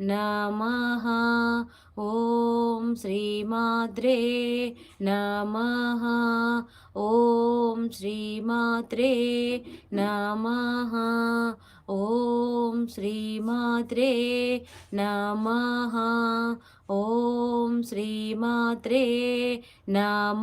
నమ. ఓం శ్రీమాద్రే నమ. ఓం శ్రీమాత్రే నమ. ఓం శ్రీమాత్రే నమ. ఓం శ్రీమాత్రే నమ.